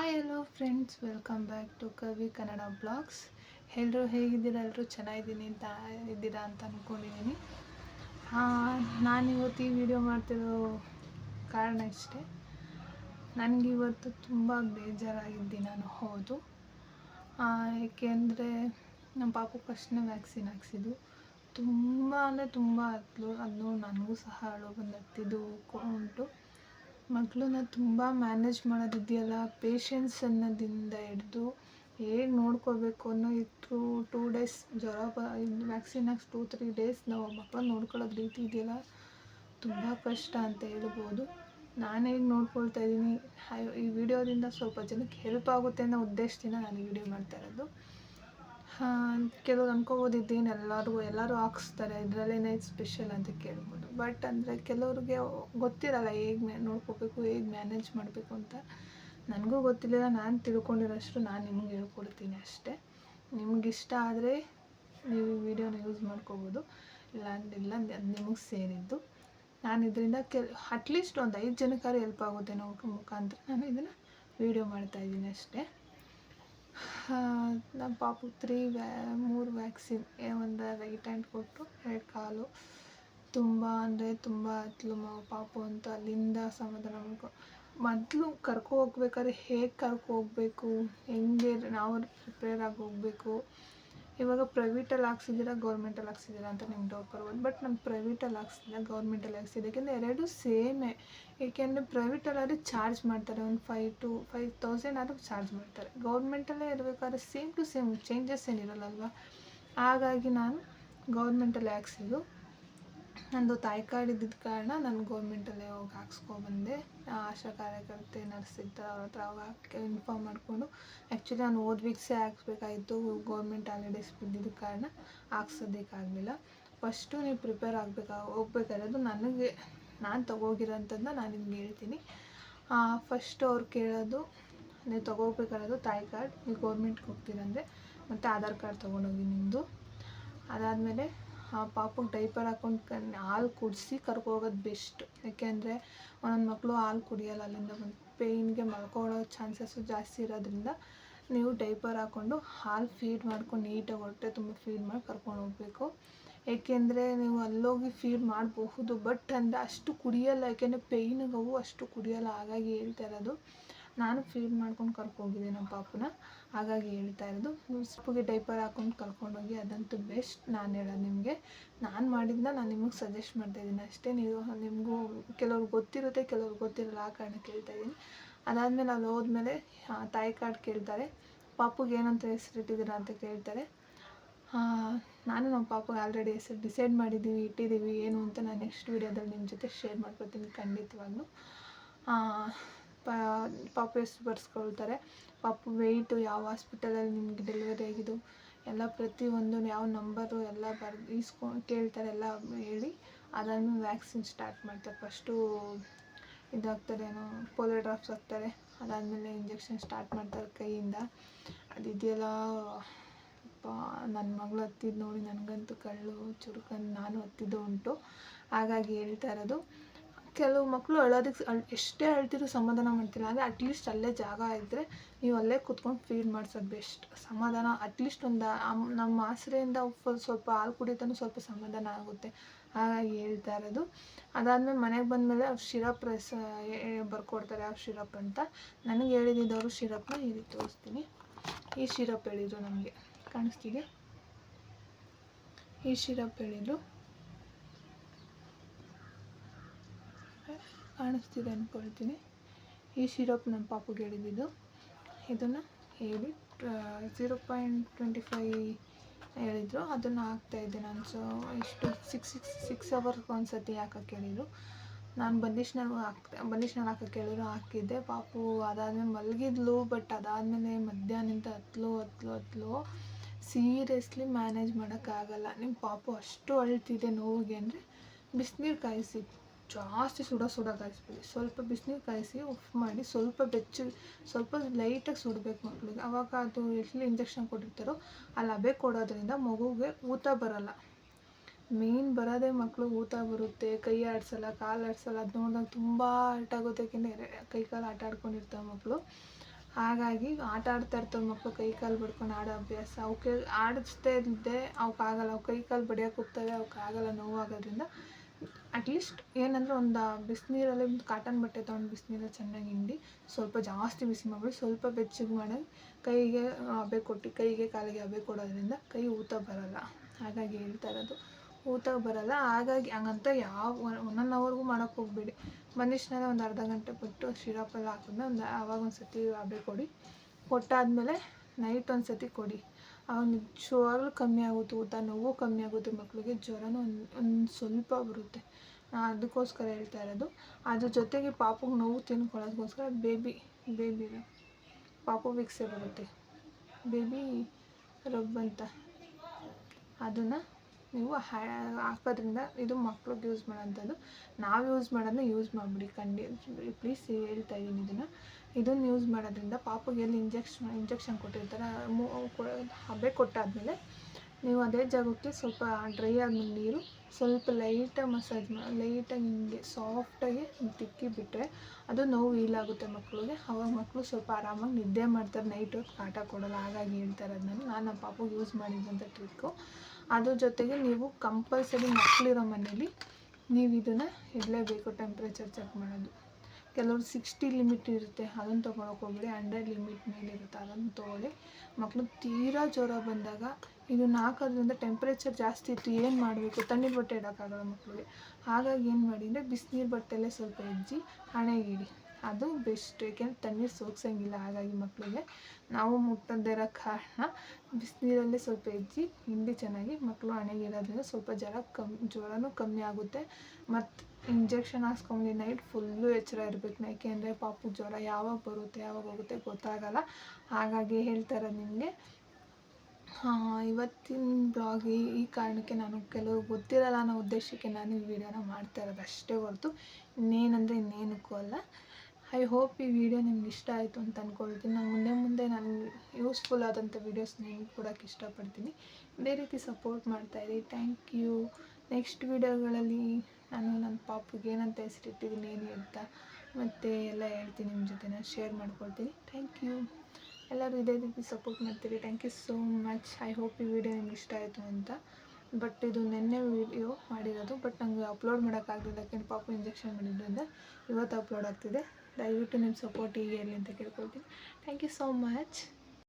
Hi hello friends welcome back to Kavi Kannada blogs ಎಲ್ಲರೂ ಹೇಗಿದ್ದೀರಾ? ಎಲ್ಲರೂ ಚೆನ್ನಾಗಿದ್ದೀನಿ ಅಂತ, ಇದ್ದೀರಾ ಅಂತ ಅಂದ್ಕೊಂಡಿದ್ದೀನಿ ನಾನು ಇವತ್ತು ಈ ವಿಡಿಯೋ ಮಾಡ್ತಿರೋ ಕಾರಣ ಇಷ್ಟೇ. ನನಗಿವತ್ತು ತುಂಬ ಬೇಜಾರಾಗಿದ್ದೆ ನಾನು. ಹೌದು. ಏಕೆಂದರೆ ನಮ್ಮ ಪಾಪು ಫಸ್ಟ್ನೇ ವ್ಯಾಕ್ಸಿನ್ ಹಾಕ್ಸಿದ್ದು. ತುಂಬ ಅಂದರೆ ತುಂಬ ಅತ್ಲು ಅದು ನನಗೂ ಸಹ ಅಳು ಬಂದು ಹತ್ತಿದ್ದು ಉಂಟು. ಮಕ್ಕಳನ್ನ ತುಂಬ ಮ್ಯಾನೇಜ್ ಮಾಡೋದಿದೆಯಲ್ಲ ಪೇಷನ್ಸ್ ಅನ್ನೋದಿಂದ ಹಿಡ್ದು ಹೇಗೆ ನೋಡ್ಕೋಬೇಕು ಅನ್ನೋ ಇತ್ತು ಟೂ ಡೇಸ್ ಜ್ವರ ಬ ವ್ಯಾಕ್ಸಿನ್ ಹಾಕ್ಸಿ ಟೂ ತ್ರೀ ಡೇಸ್ ನಾವು ಮಕ್ಕಳನ್ನ ನೋಡ್ಕೊಳ್ಳೋದು ರೀತಿ ಇದೆಯಲ್ಲ, ತುಂಬ ಕಷ್ಟ ಅಂತ ಹೇಳ್ಬೋದು. ನಾನು ಹೇಗೆ ನೋಡ್ಕೊಳ್ತಾ ಇದ್ದೀನಿ ಈ ವಿಡಿಯೋದಿಂದ ಸ್ವಲ್ಪ ಜನಕ್ಕೆ ಹೆಲ್ಪ್ ಆಗುತ್ತೆ ಅನ್ನೋ ಉದ್ದೇಶದಿಂದ ನಾನು ವಿಡಿಯೋ ಮಾಡ್ತಾ ಇರೋದು. ಕೆಲವ್ರು ಅನ್ಕೋಬೋದು ಇದೇನು ಎಲ್ಲರಿಗೂ, ಎಲ್ಲರೂ ಹಾಕ್ಸ್ತಾರೆ. ಇದರಲ್ಲೇನೇ ಸ್ಪೆಷಲ್ ಅಂತ ಕೇಳ್ಬೋದು. ಬಟ್ ಅಂದರೆ ಕೆಲವ್ರಿಗೆ ಗೊತ್ತಿರಲ್ಲ ಹೇಗೆ ಮ್ಯಾ, ನೋಡ್ಕೋಬೇಕು, ಹೇಗೆ ಮ್ಯಾನೇಜ್ ಮಾಡಬೇಕು ಅಂತ. ನನಗೂ ಗೊತ್ತಿಲ್ಲ ನಾನು ತಿಳ್ಕೊಂಡಿರೋಷ್ಟು ನಾನು ನಿಮ್ಗೆ ಹೇಳ್ಕೊಡ್ತೀನಿ ಅಷ್ಟೇ. ನಿಮಗಿಷ್ಟ ಆದರೆ ನೀವು ವಿಡಿಯೋನ ಯೂಸ್ ಮಾಡ್ಕೋಬೋದು. ಇಲ್ಲ ಇಲ್ಲ ನಿಮಗೆ ಸೇರಿದ್ದು. ನಾನು ಇದರಿಂದ ಕೆಲ್ ಅಟ್ಲೀಸ್ಟ್ ಒಂದು ಐದು ಜನಕ್ಕಾರು ಹೆಲ್ಪ್ ಆಗುತ್ತೆ ಅನ್ನೋ ಮುಖಾಂತರ. ನಾನು ಇದನ್ನು ವೀಡಿಯೋ ಮಾಡ್ತಾಯಿದ್ದೀನಿ ಅಷ್ಟೇ. ನಮ್ಮ ಪಾಪು ತ್ರೀ ವ್ಯಾ, ಮೂರು ವ್ಯಾಕ್ಸಿನ್ ಒಂದು ರೈಟ್ ಹ್ಯಾಂಡ್ ಕೊಟ್ಟು ಎರಡು ಕಾಲು. ತುಂಬ ಅಂದರೆ ತುಂಬ ಅತ್ಲು ಪಾಪು ಅಂತ ಅಲ್ಲಿಂದ ಸಮಾಧಾನ ಮಾಡ್ಕೊ, ಮೊದಲು ಕರ್ಕೊ ಹೋಗ್ಬೇಕಾದ್ರೆ ಹೇಗೆ ಕರ್ಕೊ ಹೋಗ್ಬೇಕು? ಹೆಂಗೆ ನಾವು ಪ್ರಿಪೇರ್ ಆಗಿ ಹೋಗಬೇಕು? ಇವಾಗ ಪ್ರೈವೇಟಲ್ಲಿ ಹಾಕ್ಸಿದ್ದೀರಾ, ಗೌರ್ಮೆಂಟಲ್ಲಿ ಹಾಕ್ಸಿದ್ದೀರಾ ಅಂತ ನಿಮ್ಗೆ ಡೌಟ್ ಬರ್ಬೋದು ಬಟ್ ನಾನು ಪ್ರೈವೇಟಲ್ಲಿ ಹಾಕ್ಸಿಲ್ಲ, ಗೌರ್ಮೆಂಟಲ್ಲಿ ಹಾಕ್ಸಿದ್ದೆ ಯಾಕೆಂದರೆ ಎರಡು ಸೇಮೇ. ಏಕೆಂದರೆ ಪ್ರೈವೇಟಲ್ಲಾದರೆ ಚಾರ್ಜ್ ಮಾಡ್ತಾರೆ, ಒಂದು ಫೈವ್ ಟು ಫೈವ್ ತೌಸಂಡ್ ಆದರೂ ಚಾರ್ಜ್ ಮಾಡ್ತಾರೆ. ಗೌರ್ಮೆಂಟಲ್ಲೇ ಇರಬೇಕಾದ್ರೆ ಸೇಮ್ ಟು ಸೇಮ್ ಚೇಂಜಸ್ ಏನಿರಲ್ಲಲ್ವ ಹಾಗಾಗಿ ನಾನು ಗೌರ್ಮೆಂಟಲ್ಲೇ ಹಾಕ್ಸಿದ್ದು. ನಂದು ತಾಯಿ ಕಾರ್ಡ್ ಇದ್ದಿದ್ದ ಕಾರಣ ನಾನು ಗೌರ್ಮೆಂಟಲ್ಲೇ ಹೋಗಿ ಹಾಕ್ಸ್ಕೊಬಂದೆ. ಆಶಾ ಕಾರ್ಯಕರ್ತೆ ನರ್ಸ್ ಇರ್ತಾರೆ ಅವ್ರ ಹತ್ರ ಹಾಕಿ ಇನ್ಫಾರ್ಮ್ ಮಾಡಿಕೊಂಡು ಆ್ಯಕ್ಚುಲಿ ನಾನು ಓದ್ ವೀಕ್ಸೇ ಹಾಕ್ಸ್ಬೇಕಾಗಿತ್ತು. ಗೌರ್ಮೆಂಟ್ ಹಾಲಿಡೇಸ್ ಬಿದ್ದಿದ್ದ ಕಾರಣ ಹಾಕ್ಸೋದಕ್ಕಾಗಲಿಲ್ಲ ಫಸ್ಟು ನೀವು ಪ್ರಿಪೇರ್ ಆಗಬೇಕಾ, ಹೋಗ್ಬೇಕಾಗಿರೋದು ನನಗೆ, ನಾನು ತೊಗೋಗಿರೋಂಥದ್ದನ್ನ ನಾನು ನಿಮ್ಗೆ ಹೇಳ್ತೀನಿ. ಫಸ್ಟು ಅವ್ರು ಕೇಳೋದು, ನೀವು ತೊಗೋಬೇಕಾಗಿರೋದು ತಾಯಿ ಕಾರ್ಡ್, ನೀವು ಗೌರ್ಮೆಂಟ್ಗೆ ಹೋಗ್ತೀರಂದರೆ ಮತ್ತು ಆಧಾರ್ ಕಾರ್ಡ್ ತೊಗೊಂಡೋಗಿ ನಿಮ್ಮದು ಅದಾದಮೇಲೆ ಆ ಪಾಪುಗೆ ಡೈಪರ್ ಹಾಕೊಂಡು ಕನ್ ಹಾಲು ಕುಡಿಸಿ ಕರ್ಕೋಗೋದು ಬೆಸ್ಟ್ ಯಾಕೆಂದರೆ ಒಂದೊಂದು ಮಕ್ಕಳು ಹಾಲು ಕುಡಿಯೋಲ್ಲ, ಅಲ್ಲಿಂದ ಬಂದು ಪೇಯ್ನ್ಗೆ ಮಲ್ಕೊಳ್ಳೋ ಚಾನ್ಸಸ್ಸು ಜಾಸ್ತಿ ಇರೋದ್ರಿಂದ ನೀವು ಡೈಪರ್ ಹಾಕ್ಕೊಂಡು ಹಾಲು ಫೀಡ್ ಮಾಡ್ಕೊಂಡು ನೀಟಾಗಿ ಹೊಟ್ಟೆ ತುಂಬ ಫೀಡ್ ಮಾಡಿ ಕರ್ಕೊಂಡು ಹೋಗಬೇಕು. ಏಕೆಂದರೆ ನೀವು ಅಲ್ಲೋಗಿ ಫೀಡ್ ಮಾಡಬಹುದು ಬಟ್ ಅಂದರೆ ಅಷ್ಟು ಕುಡಿಯೋಲ್ಲ, ಯಾಕೆಂದರೆ ಪೇಯ್ನಿಗೆ ಅವು ಅಷ್ಟು ಕುಡಿಯೋಲ್ಲ. ಹಾಗಾಗಿ ಹೇಳ್ತಾ ಇರೋದು ನಾನು ಫೀಡ್ ಮಾಡ್ಕೊಂಡು ಕರ್ಕೋಗಿದ್ದೆ ನಮ್ಮ ಪಾಪುನ. ಹಾಗಾಗಿ ಹೇಳ್ತಾ ಇರೋದು ನೀವು ಡೈಪರ್ ಹಾಕೊಂಡು ಕರ್ಕೊಂಡೋಗಿ ಅದಂತೂ ಬೆಸ್ಟ್ ನಾನು ಹೇಳೋದು ನಿಮಗೆ. ನಾನು ಮಾಡಿದ್ದನ್ನ ನಾನು ನಿಮಗೆ ಸಜೆಸ್ಟ್ ಮಾಡ್ತಾಯಿದ್ದೀನಿ ಅಷ್ಟೇ ನೀವು ನಿಮಗೂ ಕೆಲವ್ರಿಗೆ ಗೊತ್ತಿರುತ್ತೆ ಕೆಲವ್ರಿಗೆ ಗೊತ್ತಿರಲ್ಲ ಆ ಕಾರಣಕ್ಕೆ ಹೇಳ್ತಾ ಇದ್ದೀನಿ. ಅದಾದಮೇಲೆ ಅಲ್ಲಿ ಹೋದ್ಮೇಲೆ ತಾಯಿ ಕಾರ್ಡ್ ಕೇಳ್ತಾರೆ, ಪಾಪುಗೆ ಏನಂತ ಹೆಸರಿಟ್ಟಿದ್ದೀರಾ? ಅಂತ ಕೇಳ್ತಾರೆ. ನಾನು ನಮ್ಮ ಪಾಪಗೆ ಆಲ್ರೆಡಿ ಹೆಸರು ಡಿಸೈಡ್ ಮಾಡಿದ್ದೀವಿ, ಇಟ್ಟಿದ್ದೀವಿ, ಏನು ಅಂತ ನಾನು ನೆಕ್ಸ್ಟ್ ವೀಡಿಯೋದಲ್ಲಿ ನಿಮ್ಮ ಜೊತೆ ಶೇರ್ ಮಾಡ್ಕೊತೀನಿ ಖಂಡಿತವಾಗ್ಲೂ. ಪಾಪು ಹೆಸ್ರು ಬರ್ಸ್ಕೊಳ್ತಾರೆ. ಪಾಪು ವೆಯ್ಟು ಯಾವ ಹಾಸ್ಪಿಟಲಲ್ಲಿ ನಿಮಗೆ ಡೆಲಿವರಿ ಆಗಿದ್ದು, ಎಲ್ಲ ಪ್ರತಿಯೊಂದು ಯಾವ ನಂಬರು ಎಲ್ಲ ಬರ್ ಇಸ್ಕೊಂಡು ಕೇಳ್ತಾರೆ, ಎಲ್ಲ ಹೇಳಿ ಅದಾದ್ಮೇಲೆ ವ್ಯಾಕ್ಸಿನ್ ಸ್ಟಾರ್ಟ್ ಮಾಡ್ತಾರೆ. ಫಸ್ಟು ಇದಾಗ್ತಾರೇನೋ ಪೋಲಿಯೋ ಡ್ರಾಪ್ಸ್ ಹಾಕ್ತಾರೆ ಅದಾದಮೇಲೆ ಇಂಜೆಕ್ಷನ್ ಸ್ಟಾರ್ಟ್ ಮಾಡ್ತಾರೆ ಕೈಯಿಂದ. ಅದಿದೆಯಲ್ಲ ಪಾ ನನ್ನ ಮಗಳು ಹತ್ತಿದ್ದು ನೋಡಿ ನನಗಂತೂ ಕಳ್ಳು ಚುರುಕನ್ನು ನಾನು ಹತ್ತಿದ್ದು ಉಂಟು. ಹಾಗಾಗಿ ಹೇಳ್ತಾ ಇರೋದು ಕೆಲವು ಮಕ್ಕಳು ಅಳೋದಕ್ಕೆ ಅಳ್ ಎಷ್ಟೇ ಅಳ್ತಿದ್ರು ಸಮಾಧಾನ ಮಾಡ್ತಿಲ್ಲ. ಅಂದರೆ ಅಟ್ಲೀಸ್ಟ್ ಅಲ್ಲೇ ಜಾಗ ಇದ್ದರೆ ನೀವು ಅಲ್ಲೇ ಕುತ್ಕೊಂಡು ಫೀಡ್ ಮಾಡ್ಸೋದು ಬೆಸ್ಟ್ ಸಮಾಧಾನ ಅಟ್ಲೀಸ್ಟ್ ಒಂದು ನಮ್ಮ ಆಸರೆಯಿಂದ ಸ್ವಲ್ಪ ಹಾಲು ಕುಡಿತಾನು ಸ್ವಲ್ಪ ಸಮಾಧಾನ ಆಗುತ್ತೆ. ಹಾಗಾಗಿ ಹೇಳ್ತಾ ಇರೋದು. ಅದಾದಮೇಲೆ ಮನೆಗೆ ಬಂದಮೇಲೆ ಅವ್ರು ಶಿರಪ್ ರಸ ಬರ್ಕೊಡ್ತಾರೆ ಯಾವ ಶಿರಪ್ ಅಂತ. ನನಗೆ ಹೇಳಿದ್ದವರು ಶಿರಪ್ನ ಇಲ್ಲಿ ತೋರಿಸ್ತೀನಿ. ಈ ಶಿರಪ್ ಹೇಳಿದರು ನಮಗೆ. ಕಾಣಿಸ್ತಿದೆ? ಈ ಶಿರಪ್ ಹೇಳಿದರು. ಕಾಣಿಸ್ತಿದೆ ಅಂದ್ಕೊಳ್ತೀನಿ ಈ ಶಿರಪ್ ನಮ್ಮ ಪಾಪುಗೆ ಹೇಳಿದ್ದು. ಇದನ್ನು ಹೇಳಿ ಝೀರೋ ಪಾಯಿಂಟ್ ಟ್ವೆಂಟಿ ಫೈ ಹೇಳಿದರು. ಅದನ್ನು ಹಾಕ್ತಾಯಿದ್ದೆ ನಾನು. ಸೊ ಇಷ್ಟು ಸಿಕ್ಸ್ ಸಿಕ್ಸ್ ಸಿಕ್ಸ್ ಅವರ್ಗೆ ಒಂದು ಸತಿ ಹಾಕಕ್ಕೆ ಹೇಳಿದರು. ನಾನು ಬಂದಿಷ್ನಲ್ಲಿ ಹಾಕ್ತೆ ಬಂದಿಷ್ನಲ್ಲಿ ಹಾಕಕ್ಕೆ ಹೇಳಿದ್ರು, ಹಾಕಿದ್ದೆ. ಪಾಪು ಅದಾದಮೇಲೆ ಮಲಗಿದ್ಲು ಬಟ್ ಅದಾದಮೇಲೆ ಮಧ್ಯಾಹ್ನದಿಂದ ಹತ್ಲು ಹತ್ಲು ಹತ್ಲು. ಸೀರಿಯಸ್ಲಿ ಮ್ಯಾನೇಜ್ ಮಾಡೋಕ್ಕಾಗಲ್ಲ. ನಿಮ್ಮ ಪಾಪು ಅಷ್ಟು ಅಳ್ತಿದೆ ನೋವಿಗೆ ಅಂದರೆ ಬಿಸಿನೀರು ಕಾಯಿಸಿ. ಜಾಸ್ತಿ ಸುಡ ಸುಡ ಕಾಯಿಸ್ಬೇಡಿ. ಸ್ವಲ್ಪ ಬಿಸಿನೀರು ಕಾಯಿಸಿ ಉಫ್ ಮಾಡಿ ಸ್ವಲ್ಪ ಬೆಚ್ಚ, ಸ್ವಲ್ಪ ಲೈಟಾಗಿ ಸುಡಬೇಕು ಮಕ್ಕಳಿಗೆ ಅವಾಗ ಅದು ಎಲ್ಲಿ ಇಂಜೆಕ್ಷನ್ ಕೊಟ್ಟಿರ್ತಾರೋ ಅಲ್ಲಿ ಲಭೆ ಕೊಡೋದ್ರಿಂದ ಮಗುಗೆ ಊತ ಬರಲ್ಲ. ಮೇನ್ ಬರೋದೇ ಮಕ್ಕಳು ಊತ ಬರುತ್ತೆ, ಕೈ ಆಡಿಸಲ್ಲ, ಕಾಲು ಆಡಿಸಲ್ಲ, ಅದು ನೋಡಿದಾಗ ತುಂಬ ಆಟ ಆಗುತ್ತೆ ಕೈ ಕಾಲು ಆಟ ಆಡ್ಕೊಂಡಿರ್ತಾವೆ ಮಕ್ಕಳು ಹಾಗಾಗಿ ಆಟ ಆಡ್ತಾ ಇರ್ತಾವೆ ಮಕ್ಕಳು ಕೈ ಕಾಲು ಬಡ್ಕೊಂಡು ಆಡೋ ಅಭ್ಯಾಸ. ಅವಕ್ಕೆ ಆಡಿಸ್ತಾ ಇದ್ದೆ ಅವಕ್ಕಾಗಲ್ಲ ಅವು ಕೈ ಕಾಲು ಬಡಿಯೋಕೆ ಹೋಗ್ತವೆ ಅವಕ್ಕಾಗಲ್ಲ ನೋವಾಗೋದ್ರಿಂದ ಅಟ್ಲೀಸ್ಟ್ ಏನಂದರೆ ಒಂದು ಬಿಸಿನೀರಲ್ಲಿ ಒಂದು ಕಾಟನ್ ಬಟ್ಟೆ ತೊಗೊಂಡು ಬಿಸಿನೀರಲ್ಲಿ ಚೆನ್ನಾಗಿ ಹಿಂಡಿ, ಸ್ವಲ್ಪ ಜಾಸ್ತಿ ಬಿಸಿ ಮಾಡಿ ಸ್ವಲ್ಪ ಬೆಚ್ಚಗೆ ಮಾಡಿ ಕೈಗೆ ಹಬೆ ಕೊಟ್ಟು, ಕೈಗೆ ಕಾಲಿಗೆ ಹಬೆ ಕೊಡೋದ್ರಿಂದ ಕೈ ಊತ ಬರೋಲ್ಲ. ಹಾಗಾಗಿ ಹೇಳ್ತಾ ಇರೋದು, ಊತ ಬರೋಲ್ಲ. ಹಾಗಾಗಿ ಹಂಗಂತ ಯಾವ ಒನ್ ಆನ್ ಅವರ್ಗೂ ಹೋಗಬೇಡಿ. ಬಂದಿಷ್ಟನೇ ಒಂದು ಅರ್ಧ ಗಂಟೆ ಬಿಟ್ಟು ಶಿರಪೆಲ್ಲ ಹಾಕಿದ್ಮೇಲೆ ಒಂದು ಆವಾಗ ಒಂದು ಸತಿ ಹಬೆ ಕೊಡಿ. ಕೊಟ್ಟಾದಮೇಲೆ ನೈಟ್ ಒಂದು ಸತಿ ಕೊಡಿ. ಆವಾಗ ನಿಜವಾಗ್ಲೂ ಕಮ್ಮಿ ಆಗುತ್ತೆ ಊತ ನೋವು ಕಮ್ಮಿ ಆಗುತ್ತೆ ಮಕ್ಕಳಿಗೆ ಜ್ವರನೂ ಒಂದು ಒಂದು ಸ್ವಲ್ಪ ಬರುತ್ತೆ. ಅದಕ್ಕೋಸ್ಕರ ಹೇಳ್ತಾ ಇರೋದು. ಅದ್ರ ಜೊತೆಗೆ ಪಾಪುಗೆ ನೋವು ತಿನ್ಕೊಳ್ಳೋದಕ್ಕೋಸ್ಕರ ಬೇಬಿ ಬೇಬಿ ಪಾಪು ವಿಕ್ಸೆ ಬರುತ್ತೆ. ಬೇಬಿ ರಬ್ ಅಂತ. ಅದನ್ನು ನೀವು ಹಾಕೋದ್ರಿಂದ ಇದು ಮಕ್ಳಿಗೆ ಯೂಸ್ ಮಾಡೋಂಥದ್ದು. ನಾವು ಯೂಸ್ ಮಾಡೋದನ್ನ ಯೂಸ್ ಮಾಡಿಬಿಡಿ. ಖಂಡಿ, ಪ್ಲೀಸ್ ಹೇಳ್ತಾ ಇದ್ದೀನಿ ಇದನ್ನು. ಇದನ್ನು ಯೂಸ್ ಮಾಡೋದ್ರಿಂದ ಪಾಪುಗೆ ಎಲ್ಲಿ ಇಂಜೆಕ್ಷನ್ ಇಂಜೆಕ್ಷನ್ ಕೊಟ್ಟಿರ್ತಾರೆ ಹಬೆ ಕೊಟ್ಟಾದಮೇಲೆ ನೀವು ಅದೇ ಜಾಗಕ್ಕೆ ಸ್ವಲ್ಪ ಡ್ರೈ ಆದಮೇಲೆ ನೀರು, ಸ್ವಲ್ಪ ಲೈಟಾಗಿ ಮಸಾಜ್ ಮಾಡಿ ಲೈಟಾಗಿ ಹಿಂಗೆ ಸಾಫ್ಟಾಗಿ ತಿಕ್ಕಿ ಬಿಟ್ಟರೆ ಅದು ನೋವು ಆಗುತ್ತೆ ಮಕ್ಕಳಿಗೆ ಅವಾಗ ಮಕ್ಕಳು ಸ್ವಲ್ಪ ಆರಾಮಾಗಿ ನಿದ್ದೆ ಮಾಡ್ತಾರೆ ನೈಟ್ ಹೊತ್ತು ಕಾಟ ಕೊಡೋಲ್ಲ, ಹಾಗಾಗಿ ಹೇಳ್ತಾರೆ ಅದನ್ನು. ನಾನು ನಾನು ನಮ್ಮ ಪಾಪುಗೆ ಯೂಸ್ ಮಾಡಿದ್ದಂಥ ಟ್ರಿಕ್ಕು ಅದ್ರ ಜೊತೆಗೆ ನೀವು ಕಂಪಲ್ಸರಿ ಮಕ್ಕಳಿರೋ ಮನೇಲಿ ನೀವು ಇದನ್ನು ಇಡಲೇಬೇಕು ಟೆಂಪ್ರೇಚರ್ ಚೆಕ್ ಮಾಡೋದು. ಕೆಲವರು ಸಿಕ್ಸ್ಟಿ ಲಿಮಿಟ್ ಇರುತ್ತೆ, ಅದನ್ನು ತೊಗೊಳಕ್ಕೆ ಹೋಗ್ಬೇಡಿ. ಹಂಡ್ರೆಡ್ ಲಿಮಿಟ್ ಮೇಲೆ ಇರುತ್ತೆ ಅದನ್ನು ತೊಗೊಳ್ಳಿ. ಮಕ್ಕಳು ತೀರಾ ಜ್ವರ ಬಂದಾಗ ಇದು ಹಾಕೋದ್ರಿಂದ ಟೆಂಪ್ರೇಚರ್ ಜಾಸ್ತಿ ಇತ್ತು, ಏನು ಮಾಡಬೇಕು? ತಣ್ಣೀರು ಬಟ್ಟೆ ಇಡೋಕ್ಕಾಗಲ್ಲ ಮಕ್ಕಳಿಗೆ ಹಾಗಾಗಿ ಏನು ಮಾಡಿ ಅಂದರೆ ಬಿಸಿನೀರು ಬಟ್ಟೆಲ್ಲೇ ಸ್ವಲ್ಪ ಹೆಜ್ಜಿ ಹಣೆಗಿಡಿ ಅದು ಬೆಸ್ಟ್ ಏಕೆಂದರೆ ತಣ್ಣೀರು ಸೋಗ್ಸಂಗಿಲ್ಲ ಹಾಗಾಗಿ ಮಕ್ಕಳಿಗೆ ನಾವು ಮುಟ್ಟದೇ ಇರೋ ಕಾರಣ ಬಿಸಿನೀರಲ್ಲೇ ಸ್ವಲ್ಪ ಹೆಜ್ಜಿ ಹಿಂಡಿ ಚೆನ್ನಾಗಿ ಮಕ್ಕಳು ಹಣೆಗೆ ಇರೋದ್ರಿಂದ ಸ್ವಲ್ಪ ಜ್ವರ ಕಮ್ಮಿ ಜ್ವರನೂ ಕಮ್ಮಿ ಆಗುತ್ತೆ. ಮತ್ತು ಇಂಜೆಕ್ಷನ್ ಹಾಕ್ಸ್ಕೊಂಬಂದು ನೈಟ್ ಫುಲ್ಲು ಎಚ್ಚರ ಇರಬೇಕು ಯಾಕೆಂದರೆ ಪಾಪು ಜ್ವರ ಯಾವಾಗ ಬರುತ್ತೆ, ಯಾವಾಗ ಹೋಗುತ್ತೆ ಗೊತ್ತಾಗಲ್ಲ. ಹಾಗಾಗಿ ಹೇಳ್ತಾರೆ ನಿಮಗೆ. ಇವತ್ತಿನ ಬ್ಲಾಗ್ ಈ ಈ ಕಾರಣಕ್ಕೆ ನಾನು ಕೆಲವು ಗೊತ್ತಿರಲ್ಲ ಅನ್ನೋ ಉದ್ದೇಶಕ್ಕೆ ನಾನು ಈ ವಿಡಿಯೋನ ಮಾಡ್ತಾ ಇರೋದು ಅಷ್ಟೇ ಹೊರತು ಇನ್ನೇನಂದರೆ ಇನ್ನೇನಕ್ಕೂ ಅಲ್ಲ. ಐ ಹೋಪ್ ಈ ವಿಡಿಯೋ ನಿಮ್ಗೆ ಇಷ್ಟ ಆಯಿತು ಅಂತ ಅಂದ್ಕೊಳ್ತೀನಿ ನಾನು ಮುಂದೆ ಮುಂದೆ ನಾನು ಯೂಸ್ಫುಲ್ ಆದಂಥ ವೀಡಿಯೋಸ್ ನಿಮ್ಗೆ ಕೊಡೋಕ್ಕೆ ಇಷ್ಟಪಡ್ತೀನಿ. ಇದೇ ರೀತಿ ಸಪೋರ್ಟ್ ಮಾಡ್ತಾಯಿರಿ ಥ್ಯಾಂಕ್ ಯು ನೆಕ್ಸ್ಟ್ ವೀಡಿಯೋಗಳಲ್ಲಿ ನಾನು ನನ್ನ ಪಾಪುಗೆ ಏನಂತ ಹೆಸರಿಟ್ಟಿದ್ದೀನಿ ಏನು ಅಂತ ಮತ್ತು ಎಲ್ಲ ಹೇಳ್ತೀನಿ ನಿಮ್ಮ ಜೊತೆ ನಾನು ಶೇರ್ ಮಾಡ್ಕೊಳ್ತೀನಿ. ಥ್ಯಾಂಕ್ ಯು ಎಲ್ಲರೂ ಇದೇ ರೀತಿ ಸಪೋರ್ಟ್ ಮಾಡ್ತೀರಿ. Thank you so much I hope ಈ ವಿಡಿಯೋ ನಿಮ್ಗೆ ಇಷ್ಟ ಆಯಿತು ಅಂತ. ಬಟ್ ಇದು ನಿನ್ನೆ ವಿಡಿಯೋ ಮಾಡಿರೋದು. ಬಟ್ ನನಗೆ ಅಪ್ಲೋಡ್ ಮಾಡೋಕ್ಕಾಗಲಿಲ್ಲ. ಯಾಕೆಂದ್ರೆ ಪಾಪು ಇಂಜೆಕ್ಷನ್ ಮಾಡಿದ್ರಿಂದ ಇವತ್ತು ಅಪ್ಲೋಡ್ ಆಗ್ತಿದೆ. ದಯವಿಟ್ಟು ನಿಮ್ಮ ಸಪೋರ್ಟ್ ಹೀಗೆ ಇರಲಿ ಅಂತ ಕೇಳ್ಕೊಳ್ತೀನಿ. Thank you so much